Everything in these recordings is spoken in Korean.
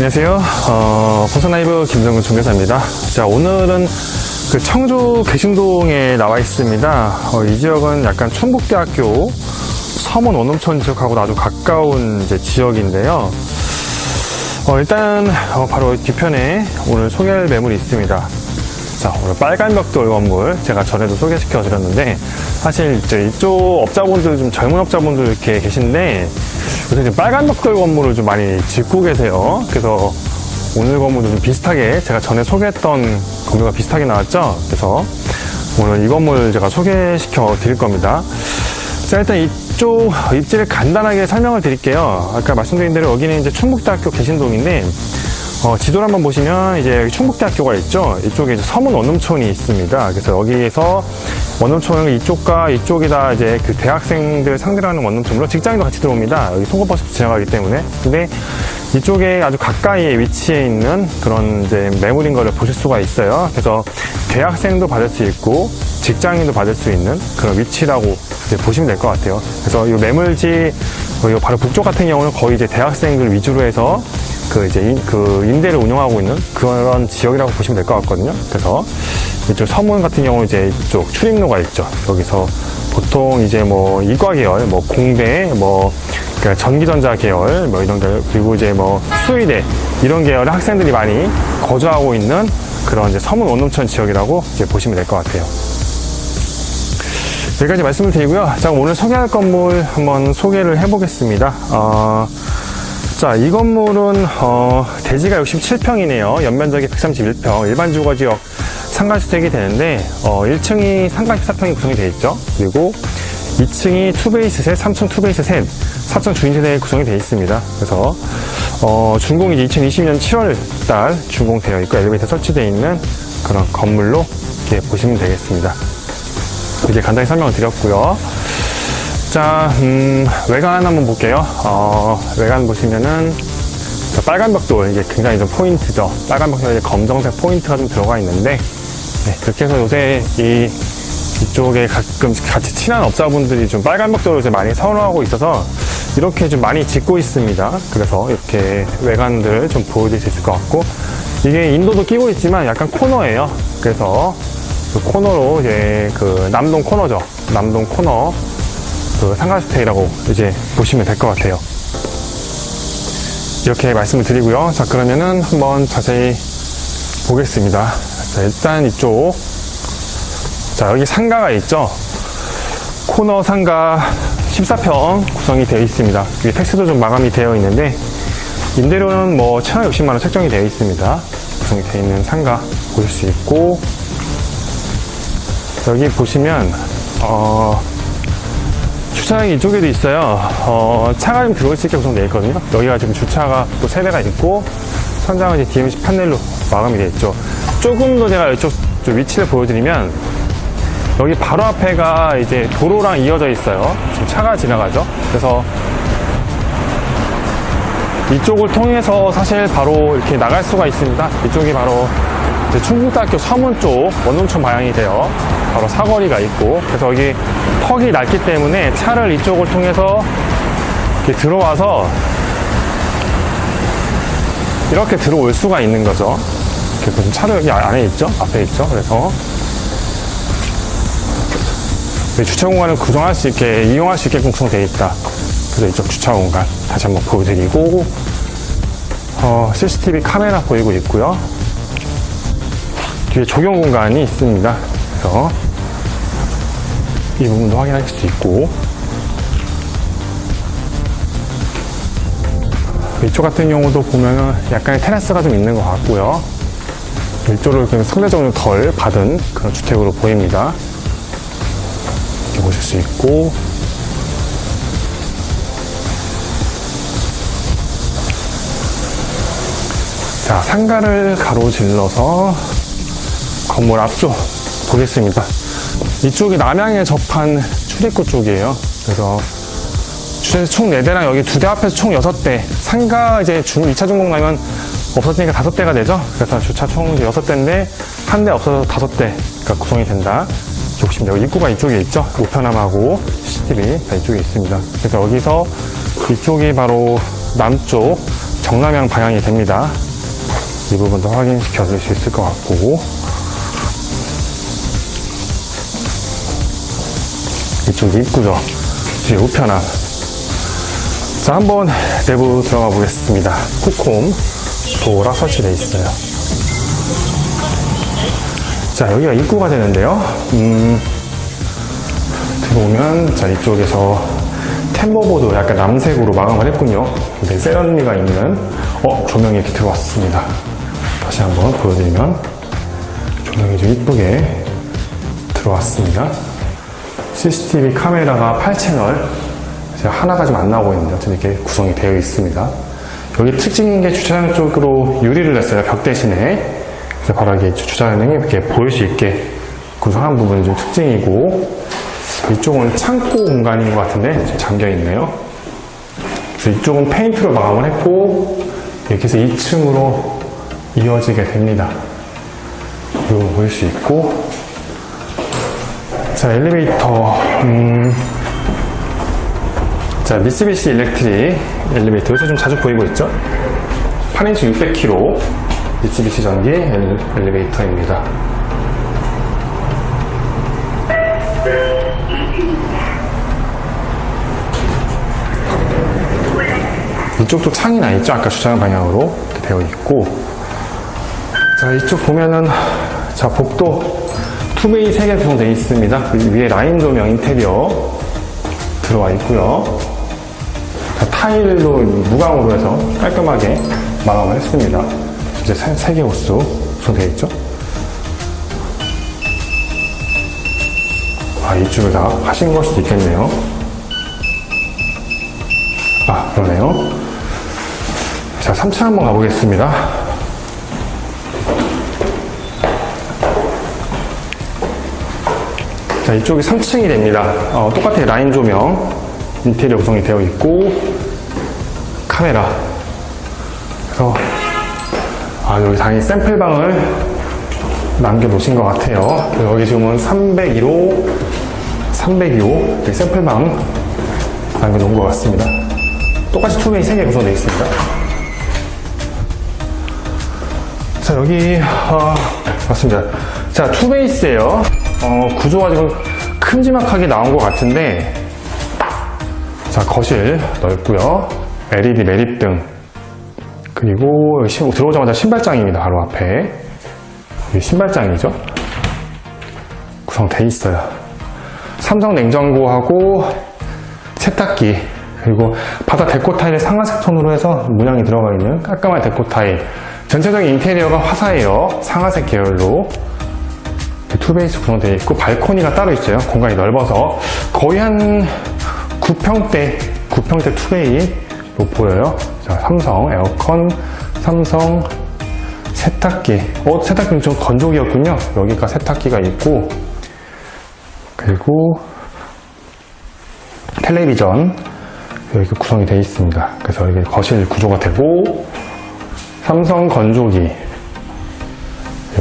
안녕하세요. 어, 포선라이브 김정근 중개사입니다. 자, 오늘은 그 청주 개신동에 나와 있습니다. 어, 이 지역은 약간 충북대학교 서문 원음촌 지역하고 아주 가까운 이제 지역인데요. 어, 일단 어, 바로 뒤편에 오늘 소개할 매물이 있습니다. 자, 오늘 빨간 벽돌 건물 제가 전에도 소개시켜 드렸는데 사실 이제 이쪽 업자분들 좀 젊은 업자분들 이렇게 계신데 요새 지금 빨간 벽돌 건물을 좀 많이 짓고 계세요. 그래서 오늘 건물도 좀 비슷하게 제가 전에 소개했던 건물과 비슷하게 나왔죠. 그래서 오늘 이 건물 제가 소개시켜 드릴 겁니다. 자, 일단 이쪽 입지를 간단하게 설명을 드릴게요. 아까 말씀드린 대로 여기는 이제 충북대학교 개신동인데 어, 지도를 한번 보시면 이제 여기 충북대학교가 있죠. 이쪽에 이제 서문 원음촌이 있습니다. 그래서 여기에서 원음촌은 이쪽과 이쪽이 다 이제 그 대학생들 상대로 하는 원음촌으로 직장인도 같이 들어옵니다. 여기 통고버스 지나가기 때문에. 근데 이쪽에 아주 가까이에 위치해 있는 그런 이제 매물인 거를 보실 수가 있어요. 그래서 대학생도 받을 수 있고 직장인도 받을 수 있는 그런 위치라고 보시면 될 것 같아요. 그래서 이 매물지 어, 요 바로 북쪽 같은 경우는 거의 이제 대학생들 위주로 해서 그 이제 인, 그 임대를 운영하고 있는 그런 지역이라고 보시면 될 것 같거든요. 그래서 이쪽 서문 같은 경우 이제 이쪽 출입로가 있죠. 여기서 보통 이제 뭐 이과 계열, 뭐 공대, 뭐 그러니까 전기전자 계열, 뭐 이런 계열, 그리고 이제 뭐 수의대 이런 계열의 학생들이 많이 거주하고 있는 그런 이제 서문 원룸촌 지역이라고 이제 보시면 될 것 같아요. 여기까지 말씀을 드리고요. 자, 오늘 소개할 건물 한번 소개를 해보겠습니다. 어, 자, 이 건물은 어, 대지가 67평이네요. 연면적이 131평, 일반 주거지역 상가주택이 되는데 어, 1층이 상가 14평이 구성이 되어 있죠. 그리고 2층이 투베이스 셋, 3층 투베이스 셋, 4층 주인 세대 구성이 되어 있습니다. 그래서 어, 준공이 이제 2020년 7월 달 준공되어 있고 엘리베이터 설치되어 있는 그런 건물로 이렇게 보시면 되겠습니다. 이제 간단히 설명을 드렸고요. 자, 음, 외관 한번 볼게요. 어, 외관 보시면은 저 빨간 벽돌 이게 굉장히 좀 포인트죠. 빨간 이제 검정색 포인트가 좀 들어가 있는데 네, 그렇게 해서 요새 이 이쪽에 가끔 같이 친한 업자분들이 좀 빨간 벽돌을 이제 많이 선호하고 있어서 이렇게 좀 많이 짓고 있습니다. 그래서 이렇게 외관들을 좀 보여드릴 수 있을 것 같고 이게 인도도 끼고 있지만 약간 코너예요. 그래서 그 코너로 이제 그 남동 코너죠. 남동 코너 그 상가주택이라고 이제 보시면 될 것 같아요. 이렇게 말씀을 드리고요. 자, 그러면은 한번 자세히 보겠습니다. 자, 일단 이쪽. 자, 여기 상가가 있죠. 코너 상가 14평 구성이 되어 있습니다. 여기 텍스도 좀 마감이 되어 있는데, 임대료는 뭐 1,060만원 책정이 되어 있습니다. 구성이 되어 있는 상가 보실 수 있고, 여기 보시면, 어, 주차장이 이쪽에도 있어요. 어, 차가 좀 들어올 수 있게 구성되어 있거든요. 여기가 지금 주차가 또 세 대가 있고, 천장은 이제 DMC 판넬로 마감이 되어 있죠. 조금 더 제가 이쪽 좀 위치를 보여드리면, 여기 바로 앞에가 이제 도로랑 이어져 있어요. 지금 차가 지나가죠. 그래서 이쪽을 통해서 사실 바로 이렇게 나갈 수가 있습니다. 이쪽이 바로 충북대학교 서문 쪽 원룸촌 방향이 돼요. 바로 사거리가 있고 그래서 여기 턱이 낮기 때문에 차를 이쪽을 통해서 이렇게 들어와서 이렇게 들어올 수가 있는 거죠. 이렇게 좀 차를 여기 안에 있죠? 앞에 있죠? 그래서 주차 공간을 구성할 수 있게 이용할 수 있게끔 구성되어 있다. 그래서 이쪽 주차 공간 다시 한번 보여드리고 어, CCTV 카메라 보이고 있고요. 뒤에 조경 공간이 있습니다. 그래서 이 부분도 확인하실 수 있고 이쪽 같은 경우도 보면은 약간의 테라스가 좀 있는 것 같고요. 그냥 상대적으로 덜 받은 그런 주택으로 보입니다. 보실 수 있고 자 상가를 가로질러서 건물 앞쪽 보겠습니다. 이쪽이 남향에 접한 출입구 쪽이에요. 그래서 주차장 총 4대랑 여기 두대 앞에서 총 6대. 상가 이제 중, 2차 중공 나면 없어지니까 5대가 되죠. 그래서 주차 총 6대인데 한 대 없어서 5대가 구성이 된다. 이렇게 보시면 돼요. 입구가 이쪽에 있죠. 우편함하고 CCTV 다 이쪽에 있습니다. 그래서 여기서 이쪽이 바로 남쪽 정남향 방향이 됩니다. 이 부분도 확인시켜 줄수 있을 것 같고. 이쪽이 입구죠. 이제 우편함. 자, 한번 내부 들어가 보겠습니다. 코콤 도어라 설치되어 있어요. 자, 여기가 입구가 되는데요. 음, 들어오면, 자, 이쪽에서 템버보드 약간 남색으로 마감을 했군요. 근데 세련미가 있는, 어, 조명이 이렇게 들어왔습니다. 다시 한번 보여드리면, 조명이 좀 이쁘게 들어왔습니다. CCTV 카메라가 8채널, 제가 하나가 좀 안 나오고 있는데, 어쨌든 이렇게 구성이 되어 있습니다. 여기 특징인 게 주차장 쪽으로 유리를 냈어요, 벽 대신에. 그래서 이게 주차장이 이렇게 보일 수 있게 구성한 부분이 좀 특징이고, 이쪽은 창고 공간인 것 같은데 잠겨 있네요. 그래서 이쪽은 페인트로 마감을 했고 이렇게 해서 2층으로 이어지게 됩니다. 이거 보일 수 있고 자 엘리베이터 음, 자 미쓰비시 일렉트릭 엘리베이터 요새 좀 자주 보이고 있죠? 8인치 600kg 미쓰비시 전기 엘- 엘리베이터입니다. 이쪽도 창이 나 있죠. 아까 주차장 방향으로 되어 있고. 자, 이쪽 보면은, 자, 복도 투베이 3개 구성되어 있습니다. 그 위에 라인 조명 인테리어 들어와 있고요. 자, 타일로 무광으로 해서 깔끔하게 마감을 했습니다. 이제 3개 호수 구성되어 있죠. 아, 이쪽을 다 하신 걸 수도 있겠네요. 아, 그러네요. 자, 3층 한번 가보겠습니다. 자, 이쪽이 3층이 됩니다. 어, 똑같아요. 라인 조명, 인테리어 구성이 되어 있고, 카메라. 그래서, 아, 여기 당연히 샘플방을 남겨놓으신 것 같아요. 여기 지금은 302호, 302호, 여기 샘플방 남겨놓은 것 같습니다. 똑같이 투명이 3개 구성되어 있습니다. 자, 여기, 어, 맞습니다. 자, 투베이스예요 어, 구조가 지금 큼지막하게 나온 것 같은데, 자, 거실 넓고요 LED 매립등. 그리고 들어오자마자 신발장입니다. 바로 앞에. 신발장이죠. 구성돼 있어요. 삼성 냉장고하고 세탁기 그리고 바다 데코 타일에 상하색 톤으로 해서 문양이 들어가 있는 깔끔한 데코 타일 전체적인 인테리어가 화사해요 상하색 계열로 투베이스 구성되어 있고 발코니가 따로 있어요 공간이 넓어서 거의 한 9평대 9평대 투베이로 보여요 자, 삼성 에어컨 삼성 세탁기 어 세탁기는 좀 건조기였군요 여기가 세탁기가 있고 그리고 텔레비전 이렇게 구성이 되어 있습니다. 그래서 이게 거실 구조가 되고 삼성 건조기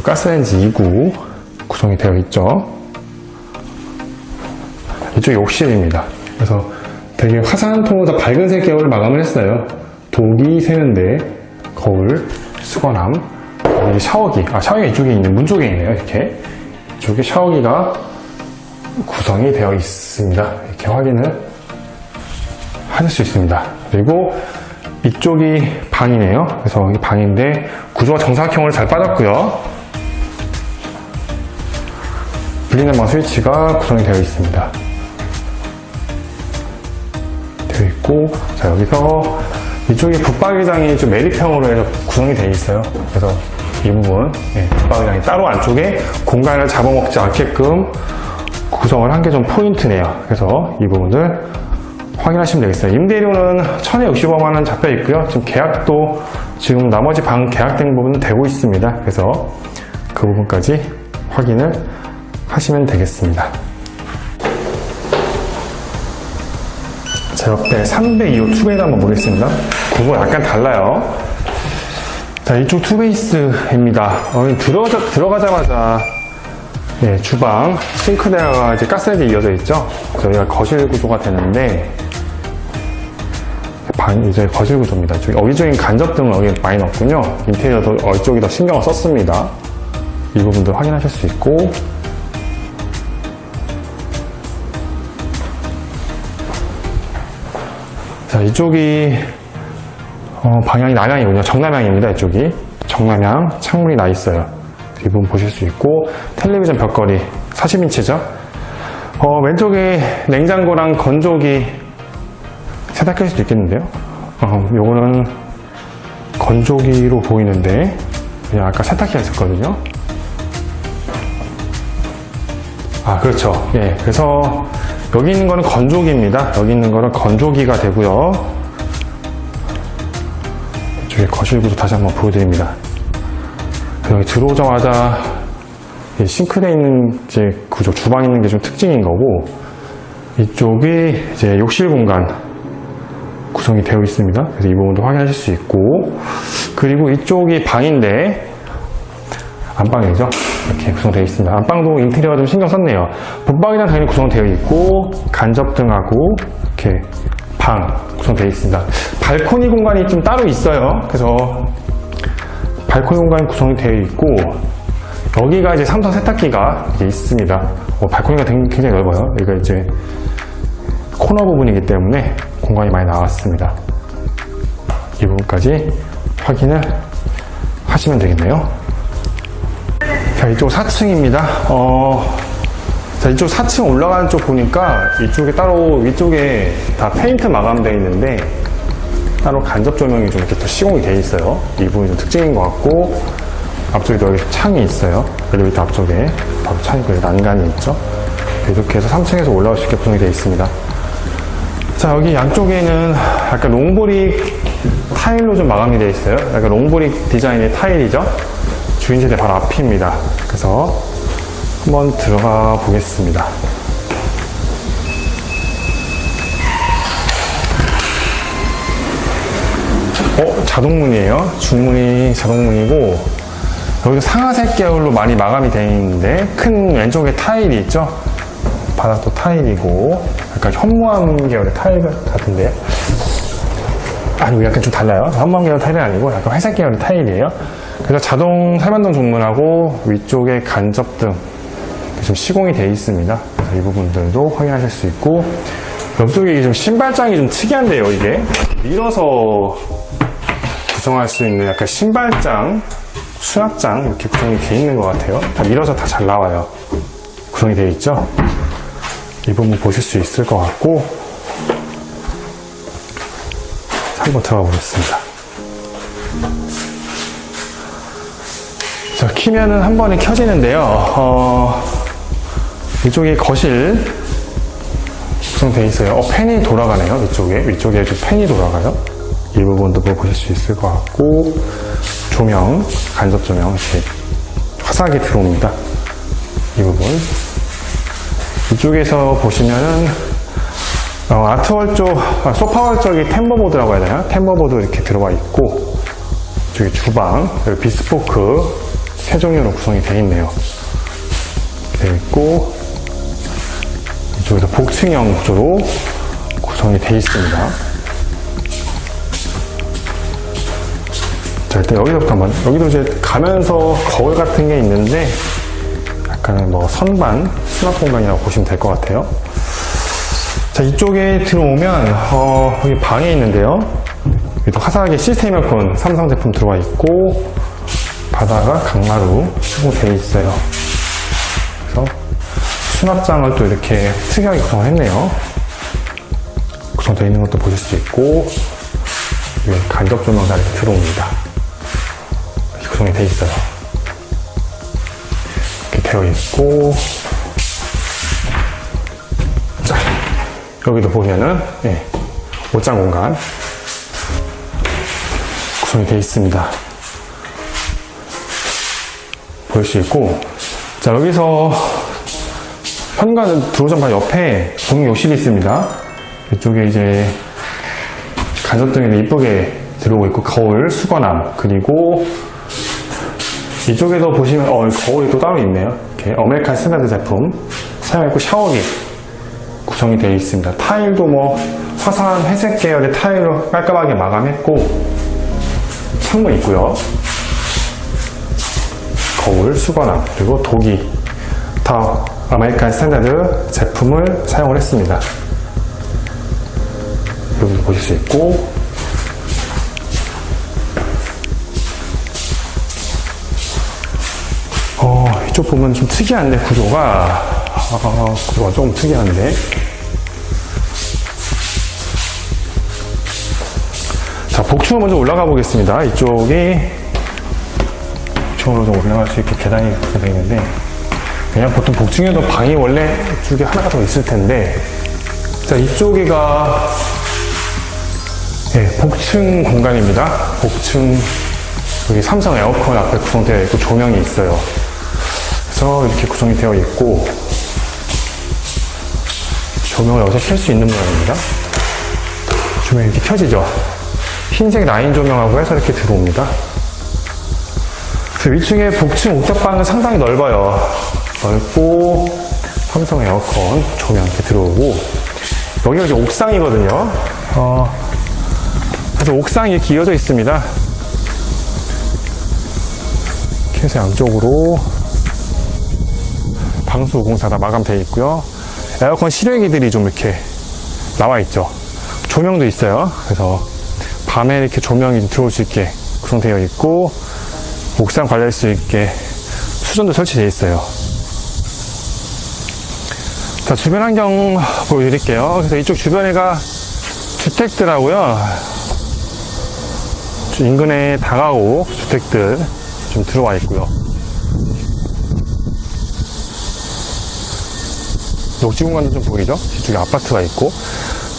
가스레인지 2구 구성이 되어 있죠. 이쪽이 욕실입니다. 그래서 되게 화사한 톤보다 밝은 색 계열을 마감을 했어요. 독이 세면대, 거울, 수건함, 여기 샤워기. 아, 샤워기가 이쪽에 있는 문 쪽에 있네요. 이렇게. 이쪽에 샤워기가 구성이 되어 있습니다. 이렇게 확인을 하실 수 있습니다. 그리고 이쪽이 방이네요. 그래서 여기 방인데 구조가 정사각형으로 잘 빠졌고요. 불리는 방 스위치가 구성이 되어 있습니다. 있고 자 여기서 이쪽에 붙박이장이 좀 매립형으로 해서 구성이 되어 있어요. 그래서 이 부분 예, 붙박이장이 따로 안쪽에 공간을 잡아먹지 않게끔 구성을 한 게 좀 포인트네요. 그래서 이 부분을 확인하시면 되겠어요. 임대료는 1065만 원 잡혀 있고요. 지금 계약도 지금 나머지 방 계약된 부분은 되고 있습니다. 그래서 그 부분까지 확인을 하시면 되겠습니다. 제 옆에 302호 투베이도 한번 보겠습니다. 구조가 약간 달라요. 자, 이쪽 투베이스입니다. 어, 들어가자, 들어가자마자 네, 주방, 싱크대가 이제 가스레인지 이어져 있죠. 여기가 거실 구조가 되는데, 간- 이제 거실 구조입니다. 이쪽에 어기적인 간접등을 여기 많이 넣었군요. 인테리어도 어, 이쪽에 더 신경을 썼습니다. 이 부분도 확인하실 수 있고 자 이쪽이 어, 방향이 남향이군요. 정남향입니다. 이쪽이 정남향 창문이 나 있어요. 이 부분 보실 수 있고 텔레비전 벽걸이 40인치죠. 어, 왼쪽에 냉장고랑 건조기 세탁기일 수도 있겠는데요. 어, 요거는 건조기로 보이는데 그냥 아까 세탁기가 있었거든요. 아 그렇죠. 예, 그래서 여기 있는 거는 건조기입니다. 여기 있는 거는 건조기가 되고요. 이쪽에 거실 구조 다시 한번 보여드립니다. 여기 들어오자마자 이 싱크대 있는 이제 구조, 주방 있는 게 좀 특징인 거고 이쪽이 이제 욕실 공간 구성이 되어 있습니다. 그래서 이 부분도 확인하실 수 있고 그리고 이쪽이 방인데 안방이죠. 이렇게 구성되어 있습니다. 안방도 인테리어가 좀 신경 썼네요. 본방이랑 당연히 구성되어 있고 간접등하고 이렇게 방 구성되어 있습니다. 발코니 공간이 좀 따로 있어요. 그래서 발코니 공간이 구성이 되어 있고 여기가 이제 삼성 세탁기가 있습니다. 어, 발코니가 굉- 굉장히 넓어요. 여기가 이제 코너 부분이기 때문에 공간이 많이 나왔습니다. 이 부분까지 확인을 하시면 되겠네요. 자, 이쪽 4층입니다. 어, 자, 이쪽 4층 올라가는 쪽 보니까 이쪽에 따로 위쪽에 다 페인트 마감되어 있는데 따로 간접 조명이 좀 이렇게 또 시공이 되어 있어요. 이 부분이 좀 특징인 것 같고 앞쪽에도 여기 창이 있어요. 엘리베이터 앞쪽에 바로 창이 그 난간이 있죠. 이렇게 해서 3층에서 올라올 수 있게 구성이 되어 있습니다. 자, 여기 양쪽에는 약간 롱브릭 타일로 좀 마감이 되어 있어요. 약간 롱브릭 디자인의 타일이죠. 주인 세대 바로 앞입니다. 그래서 한번 들어가 보겠습니다. 어, 자동문이에요. 중문이 자동문이고, 여기도 상하색 계열로 많이 마감이 되어 있는데, 큰 왼쪽에 타일이 있죠? 바닥도 타일이고, 약간 현무암 계열의 타일 같은데, 아니, 약간 좀 달라요. 현무암 계열 타일은 아니고, 약간 회색 계열의 타일이에요. 그래서 자동 살반동 종문하고, 위쪽에 간접등, 좀 시공이 되어 있습니다. 이 부분들도 확인하실 수 있고, 옆쪽에 좀 신발장이 좀 특이한데요, 이게. 밀어서 구성할 수 있는 약간 신발장, 수납장 이렇게 구성이 되어 있는 것 같아요. 다 밀어서 다 잘 나와요. 구성이 되어 있죠? 이 부분 보실 수 있을 것 같고 한번 들어가 보겠습니다. 자, 키면은 한 번에 켜지는데요. 어, 이쪽에 거실 구성되어 있어요. 어, 팬이 돌아가네요. 위쪽에. 위쪽에 좀 팬이 돌아가요. 이 부분도 뭐 보실 수 있을 것 같고, 조명, 간접 조명, 이렇게 화사하게 들어옵니다. 이 부분. 이쪽에서 보시면은, 어, 아트월 쪽, 아, 소파월 쪽이 템버보드라고 해야 되나? 템버보드 이렇게 들어가 있고, 저기 주방, 비스포크, 세 종류로 구성이 되어 있네요. 되어 있고, 이쪽에서 복층형 구조로 구성이 되어 있습니다. 자, 일단 여기서부터 한번, 여기도 이제 가면서 거울 같은 게 있는데, 약간의 뭐 선반, 수납 공간이라고 보시면 될 것 같아요. 자, 이쪽에 들어오면, 어, 여기 방에 있는데요. 여기도 화사하게 시스템 에어컨 삼성 제품 들어와 있고, 바다가 강마루 시공되어 있어요. 그래서 수납장을 또 이렇게 특이하게 구성을 했네요. 구성되어 있는 것도 보실 수 있고, 간접 조명가 이렇게 들어옵니다. 이렇게 구성이 되어 있어요. 이렇게 되어 있고, 자, 여기도 보면은, 예, 옷장 공간 구성이 되어 있습니다. 볼 수 있고, 자, 여기서 현관은 들어오자마자 그 옆에 공용 욕실이 있습니다. 이쪽에 이제 간접등이 이쁘게 들어오고 있고 거울, 수건함 그리고 이쪽에도 보시면 어 거울이 또 따로 있네요. 이렇게 아메리칸 스탠다드 제품 사용했고 샤워기 구성이 되어 있습니다. 타일도 뭐 화사한 회색 계열의 타일로 깔끔하게 마감했고 창문 있고요. 거울, 수건함, 그리고 도기 다 아메리칸 스탠다드 제품을 사용을 했습니다. 여기 보실 수 있고. 어, 이쪽 보면 좀 특이한데 구조가. 아, 구조가 조금 특이한데. 자 복층으로 먼저 올라가 보겠습니다. 이쪽이 복층으로 좀 올라갈 수 있게 계단이 되어 있는데 그냥 보통 복층에도 방이 원래 쪽에 하나가 더 있을 텐데 자 이쪽이가 예, 복층 공간입니다. 복층 여기 삼성 에어컨 앞에 구성되어 있고 조명이 있어요. 그래서 이렇게 구성이 되어 있고 조명을 여기서 켤 수 있는 모양입니다. 조명이 이렇게 켜지죠? 흰색 라인 조명하고 해서 이렇게 들어옵니다 그 위층에 복층 옥탑방은 상당히 넓어요 넓고 삼성 에어컨 조명 이렇게 들어오고 여기가 이제 옥상이거든요 어, 그래서 옥상이 이렇게 이어져 있습니다 해서 양쪽으로 방수 공사 다 마감되어 있고요. 에어컨 실외기들이 좀 이렇게 나와 있죠. 조명도 있어요. 그래서 밤에 이렇게 조명이 들어올 수 있게 구성되어 있고 옥상 관리할 수 있게 수전도 설치되어 있어요. 자 주변 환경 보여드릴게요. 그래서 이쪽 주변에가 주택들하고요. 인근에 다가오 주택들 좀 들어와 있고요. 녹지 공간도 좀 보이죠? 뒤쪽에 아파트가 있고.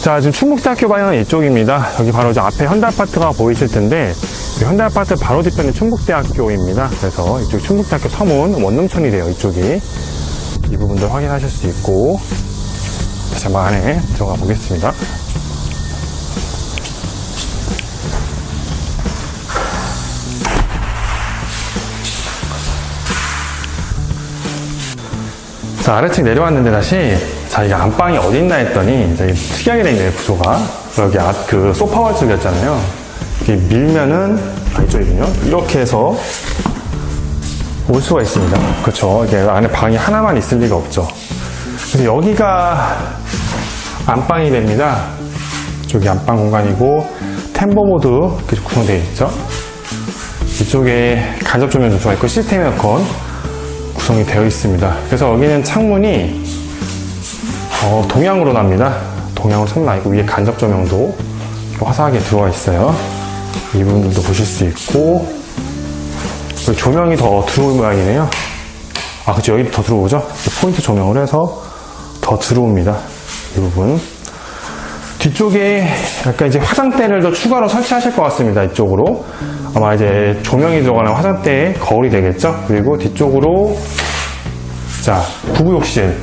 자, 지금 충북대학교 방향은 이쪽입니다. 여기 바로 저 앞에 현대 아파트가 보이실 텐데, 이 현대아파트 바로 뒤편이 충북대학교입니다. 그래서 이쪽 충북대학교 서문 원룸촌이 돼요, 이쪽이. 이 부분들 확인하실 수 있고, 다시 한번 안에 들어가 보겠습니다. 자, 아래층 내려왔는데 다시, 자, 이게 안방이 어디 있나 했더니, 이제 특이하게 돼 있네요, 구조가. 여기 앞, 그, 소파월 쪽이었잖아요. 이게 밀면은, 아, 이쪽이군요. 이렇게 해서 올 수가 있습니다. 그렇죠. 이게 안에 방이 하나만 있을 리가 없죠. 그래서 여기가 안방이 됩니다. 이쪽이 안방 공간이고, 템버보드 이렇게 구성되어 있죠. 이쪽에 간접 조명 조수가 있고, 시스템 에어컨, 구성이 되어 있습니다. 그래서 여기는 창문이 어, 동양으로 납니다. 동양으로 선 나 있고 위에 간접 조명도 화사하게 들어와 있어요. 이 부분들도 보실 수 있고 여기 조명이 더 들어올 모양이네요. 아 그쵸 여기 더 들어오죠? 포인트 조명을 해서 더 들어옵니다. 이 부분 뒤쪽에 약간 이제 화장대를 더 추가로 설치하실 것 같습니다. 이쪽으로. 아마 이제 조명이 들어가는 화장대의 거울이 되겠죠? 그리고 뒤쪽으로, 자, 부부욕실.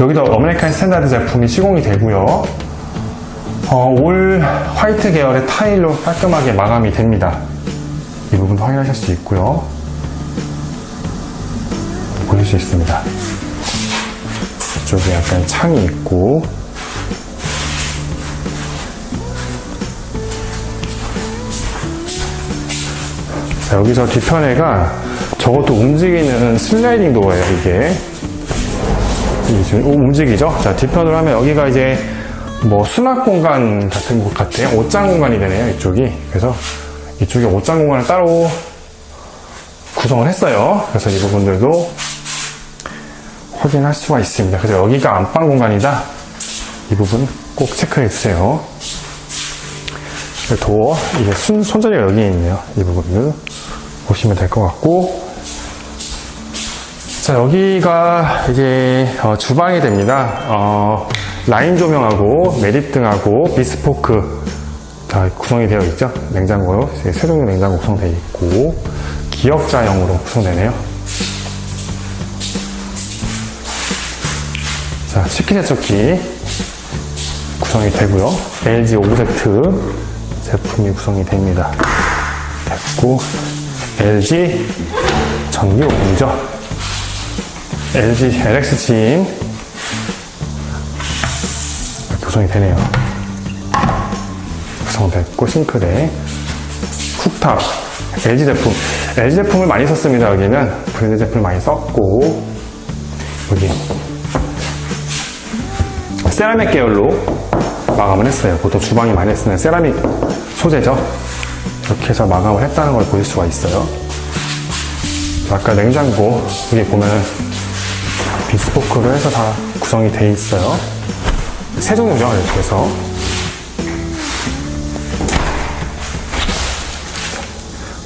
여기도 아메리칸 스탠다드 제품이 시공이 되고요. 어, 올 화이트 계열의 타일로 깔끔하게 마감이 됩니다. 이 부분도 확인하실 수 있고요. 보실 수 있습니다. 이쪽에 약간 창이 있고, 자, 여기서 뒤편에가 저것도 움직이는 슬라이딩 도어예요, 이게. 움직이죠? 자, 뒤편으로 하면 여기가 이제 뭐 수납 공간 같은 곳 같아요. 옷장 공간이 되네요, 이쪽이. 그래서 이쪽에 옷장 공간을 따로 구성을 했어요. 그래서 이 부분들도 확인할 수가 있습니다. 그래서 여기가 안방 공간이다. 이 부분 꼭 체크해 주세요. 도어, 이게 순, 손잡이가 여기 있네요. 이 부분을 보시면 될 것 같고. 자, 여기가 이제 어, 주방이 됩니다. 어, 라인 조명하고 매립등하고 비스포크 다 구성이 되어 있죠. 냉장고요. 세 종류 냉장고 구성되어 있고 기역자형으로 구성되네요. 자, 치킨 세척기 구성이 되고요. LG 5세트 제품이 구성이 됩니다. 됐고 LG 전기 오븐이죠. LG LX 지인 구성이 되네요. 구성됐고 싱크대, 쿡탑, LG 제품. LG 제품을 많이 썼습니다. 여기는 브랜드 제품을 많이 썼고 여기 세라믹 계열로 마감을 했어요. 보통 주방이 많이 쓰는 세라믹 소재죠. 이렇게 해서 마감을 했다는 걸 보실 수가 있어요. 아까 냉장고 여기 보면 비 스포크로 해서 다 구성이 돼 있어요. 세종용죠 이렇게 해서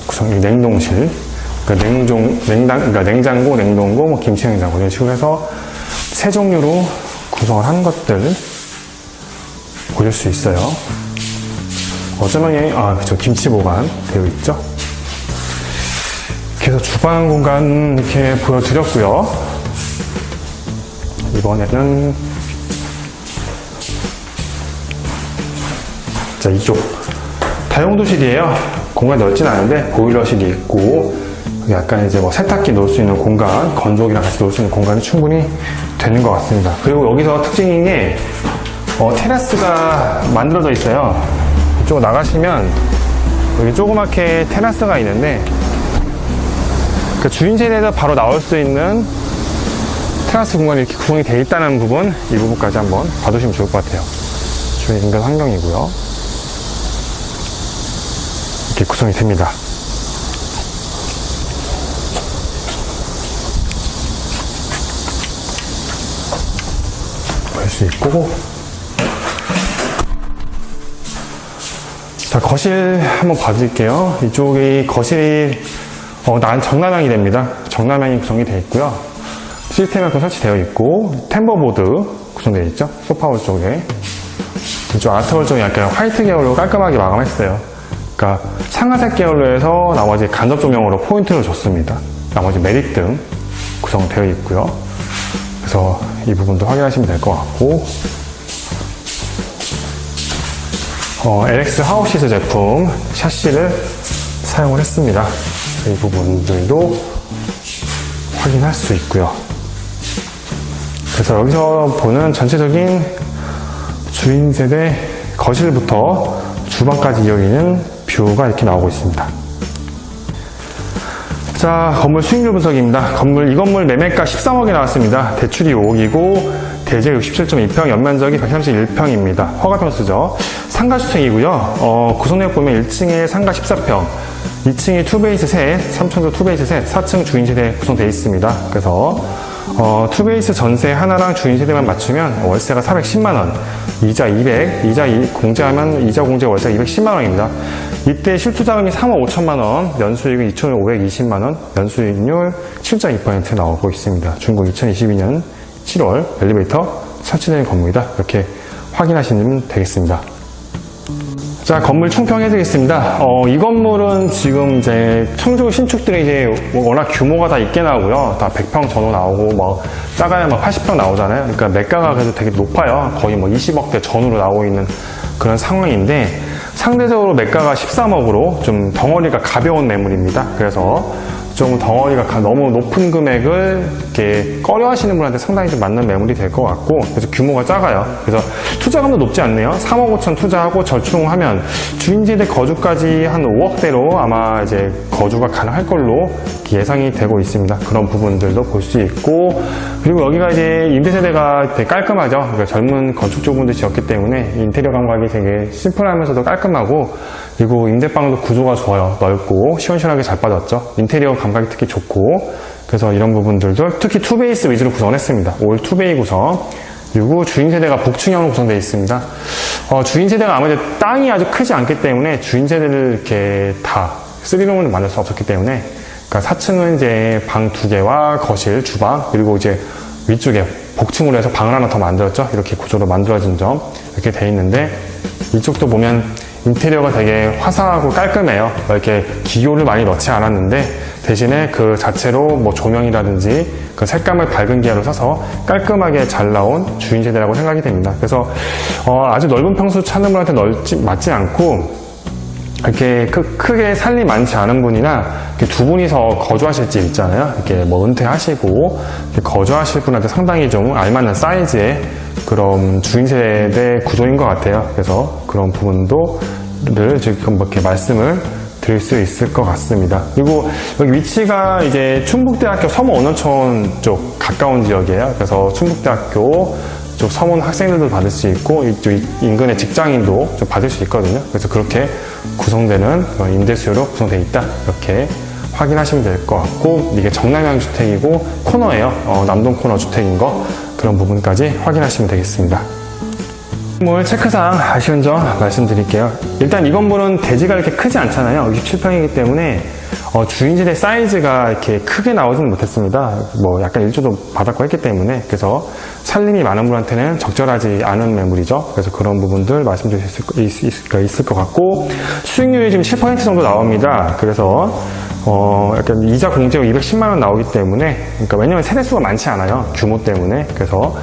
구성이 냉동실, 그러니까 냉동, 냉당, 그러니까 냉장고, 냉동고, 뭐 김치 냉장고 이런 식으로 해서 세 종류로 구성을 한 것들 보실 수 있어요. 어쩌면 아 그죠 김치 보관 되어 있죠. 해서 주방 공간 이렇게 보여드렸고요. 이번에는 자 이쪽 다용도실이에요. 공간 넓진 않은데 보일러실이 있고 약간 이제 뭐 세탁기 놓을 수 있는 공간, 건조기랑 같이 놓을 수 있는 공간이 충분히 되는 것 같습니다. 그리고 여기서 특징인 게 어, 테라스가 만들어져 있어요. 이쪽 나가시면 여기 조그맣게 테라스가 있는데 그 주인 세대에서 바로 나올 수 있는 테라스 공간이 이렇게 구성이 되어 있다는 부분 이 부분까지 한번 봐두시면 좋을 것 같아요. 주인 인근 환경이고요. 이렇게 구성이 됩니다. 볼 수 있고 자 거실 한번 봐드릴게요. 이쪽이 거실이 어, 난 정남향이 됩니다. 정남향이 구성이 되어 있고요. 시스템에도 설치되어 있고 템버보드 구성되어 있죠. 소파홀 쪽에 이쪽 아트홀 쪽에 약간 화이트 계열로 깔끔하게 마감했어요. 그러니까 상아색 계열로 해서 나머지 간접 조명으로 포인트를 줬습니다. 나머지 메릭등 구성되어 있고요. 그래서 이 부분도 확인하시면 될 것 같고 어, LX 하우시스 제품 샤시를 사용을 했습니다. 이 부분들도 확인할 수 있고요. 그래서 여기서 보는 전체적인 주인 세대 거실부터 주방까지 이어지는 뷰가 이렇게 나오고 있습니다. 자, 건물 수익률 분석입니다. 건물, 이 건물 매매가 13억이 나왔습니다. 대출이 5억이고, 대지 67.2평, 연면적이 131평입니다. 허가평수죠. 상가 주택이고요. 어, 구성력 보면 1층에 상가 14평, 2층에 투베이스 셋, 3층도 투베이스 셋, 4층 주인세대 구성되어 있습니다. 그래서 어, 투베이스 전세 하나랑 주인 세대만 맞추면 월세가 410만원, 이자 200, 이자 이- 공제하면 이자 공제 월세가 210만원입니다. 이때 실투자금이 3억 5천만원, 연수익은 2,520만원, 연수익률 7.2% 나오고 있습니다. 중국 2022년 7월 엘리베이터 설치된 건물이다. 이렇게 확인하시면 되겠습니다. 자, 건물 총평해드리겠습니다. 어, 이 건물은 지금 이제 청주 신축들이 이제 워낙 규모가 다 있게 나오고요. 다 100평 전후 나오고, 뭐, 작아야 막 80평 나오잖아요. 그러니까 매가가 그래도 되게 높아요. 거의 뭐 20억대 전후로 나오고 있는 그런 상황인데, 상대적으로 매가가 13억으로 좀 덩어리가 가벼운 매물입니다. 그래서 좀 덩어리가 가- 너무 높은 금액을 이렇게 꺼려 하시는 분한테 상당히 좀 맞는 매물이 될 것 같고 그래서 규모가 작아요. 그래서 투자금도 높지 않네요. 3억 5천 투자하고 절충하면 주인지대 거주까지 한 5억대로 아마 이제 거주가 가능할 걸로 예상이 되고 있습니다. 그런 부분들도 볼 수 있고 그리고 여기가 이제 임대 세대가 되게 깔끔하죠. 그러니까 젊은 건축주분들 지었기 때문에 인테리어 감각이 되게 심플하면서도 깔끔하고 그리고 임대방도 구조가 좋아요. 넓고 시원시원하게 잘 빠졌죠. 인테리어 감각이 특히 좋고 그래서 이런 부분들도 특히 투베이스 위주로 구성했습니다. 올 투베이 구성 그리고 주인 세대가 복층형으로 구성되어 있습니다. 어, 주인 세대가 아무래도 땅이 아주 크지 않기 때문에 주인 세대를 이렇게 다 3룸을 만들 수 없었기 때문에 그러니까 4층은 이제 방 두 개와 거실, 주방 그리고 이제 위쪽에 복층으로 해서 방을 하나 더 만들었죠. 이렇게 구조로 만들어진 점 이렇게 돼 있는데 이쪽도 보면 인테리어가 되게 화사하고 깔끔해요. 이렇게 기호를 많이 넣지 않았는데 대신에 그 자체로 뭐 조명이라든지 그 색감을 밝은 계열로 써서 깔끔하게 잘 나온 주인 세대라고 생각이 됩니다. 그래서 어, 아주 넓은 평수 찾는 분한테 넓지 맞지 않고 이렇게 크, 크게 살이 많지 않은 분이나 두 분이서 거주하실 집 있잖아요. 이렇게 뭐 은퇴하시고 거주하실 분한테 상당히 좀 알맞는 사이즈의 그런 주인 세대 구조인 것 같아요. 그래서 그런 부분도 부분들을 지금 이렇게 말씀을 드릴 수 있을 것 같습니다. 그리고 여기 위치가 이제 충북대학교 서문 원어촌 쪽 가까운 지역이에요. 그래서 충북대학교 쪽 서문 학생들도 받을 수 있고 인근의 직장인도 좀 받을 수 있거든요. 그래서 그렇게 구성되는 그런 임대 수요로 구성되어 있다. 이렇게 확인하시면 될 것 같고 이게 정남향 주택이고 코너예요. 어, 남동 코너 주택인 거 그런 부분까지 확인하시면 되겠습니다. 건물 체크사항 아쉬운 점 말씀드릴게요. 일단 이 건물은 대지가 이렇게 크지 않잖아요. 67평이기 때문에 어, 주인지대 사이즈가 이렇게 크게 나오지는 못했습니다. 뭐 약간 일조도 받았고 했기 때문에 그래서 살림이 많은 분한테는 적절하지 않은 매물이죠. 그래서 그런 부분들 말씀드릴 수 있- 있- 있을 것 같고 수익률이 지금 7% 정도 나옵니다. 그래서 어, 약간 이자 공제로 210만 원 나오기 때문에 그러니까 왜냐면 세대 수가 많지 않아요. 규모 때문에 그래서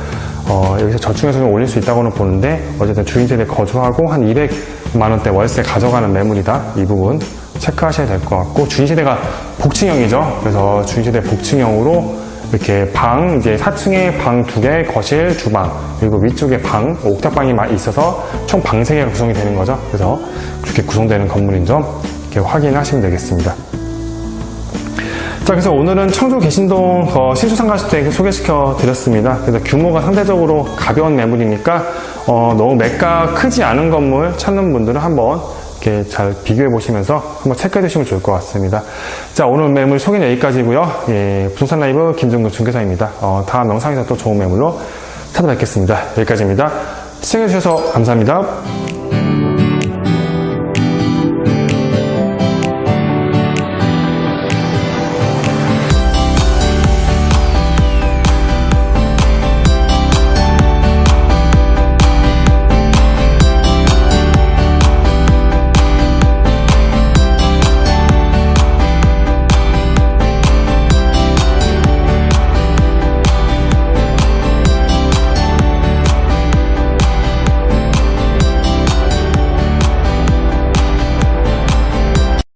어, 여기서 저축해서 좀 올릴 수 있다고는 보는데 어쨌든 주인 세대 거주하고 한 200 만 원대 월세 가져가는 매물이다 이 부분 체크하셔야 될 것 같고 주인세대가 복층형이죠 그래서 주인세대 복층형으로 이렇게 방 이제 4층에 방 두 개 거실 주방 그리고 위쪽에 방 옥탑방이 마- 있어서 총 방 세 개가 구성이 되는 거죠 그래서 그렇게 구성되는 건물인 점 이렇게 확인하시면 되겠습니다. 자, 그래서 오늘은 청주 개신동 어, 신수상가주택 소개시켜 드렸습니다. 그래서 규모가 상대적으로 가벼운 매물이니까 어, 너무 매가 크지 않은 건물 찾는 분들은 한번 이렇게 잘 비교해 보시면서 한번 체크해 주시면 좋을 것 같습니다. 자, 오늘 매물 소개는 여기까지고요. 예, 부동산 라이브 김정근 중개사입니다. 어, 다음 영상에서 또 좋은 매물로 찾아뵙겠습니다. 여기까지입니다. 시청해 주셔서 감사합니다.